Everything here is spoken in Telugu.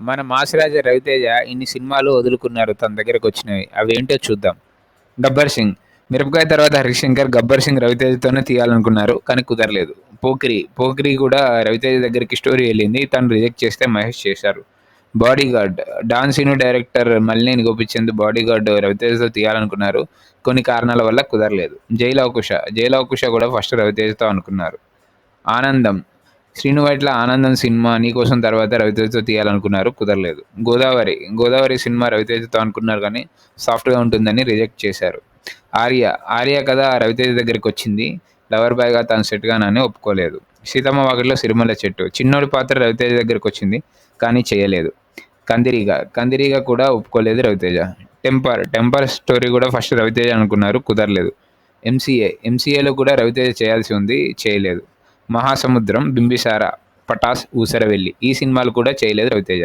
మన మాసిరాజ రవితేజ ఇన్ని సినిమాలు వదులుకున్నారు తన దగ్గరకు వచ్చినవి. అవి ఏంటో చూద్దాం. గబ్బర్ సింగ్. మిరపకాయ తర్వాత హరిశంకర్ గబ్బర్ సింగ్ రవితేజతోనే తీయాలనుకున్నారు కానీ కుదరలేదు. పోకిరి. పోకిరి కూడా రవితేజ దగ్గరికి స్టోరీ వెళ్ళింది. తను రిజెక్ట్ చేస్తే మహేష్ చేశారు. బాడీ గార్డ్ సీను డైరెక్టర్ మల్లిని గోపిచంద్ బాడీ గార్డ్ రవితేజతో తీయాలనుకున్నారు. కొన్ని కారణాల వల్ల కుదరలేదు. జైలవకుశ. జైలవకుశ కూడా ఫస్ట్ రవితేజతో అనుకున్నారు. ఆనందం. శ్రీను వైట్ల ఆనందం సినిమా నీకోసం తర్వాత రవితేజతో తీయాలనుకున్నారు. కుదరలేదు. గోదావరి గోదావరి సినిమా రవితేజతో అనుకున్నారు కానీ సాఫ్ట్గా ఉంటుందని రిజెక్ట్ చేశారు. ఆర్య ఆర్య కథ రవితేజ దగ్గరికి వచ్చింది. లవర్ బాయ్గా తను సెట్ ఒప్పుకోలేదు. సీతమ్మ వాకిట్లో సిరిమల చెట్టు. చిన్నోడి పాత్ర రవితేజ దగ్గరికి వచ్చింది కానీ చేయలేదు. కందిరీగ కందిరీగ కూడా ఒప్పుకోలేదు రవితేజ. టెంపర్ టెంపర్ స్టోరీ కూడా ఫస్ట్ రవితేజ అనుకున్నారు. కుదరలేదు. ఎంసీఏ ఎంసీఏలో కూడా రవితేజ చేయాల్సి ఉంది చేయలేదు. మహాసముద్రం బింబిసార పటాస్ ఊసరవెల్లి ఈ సినిమాలు కూడా చేయలేదు రవితేజ.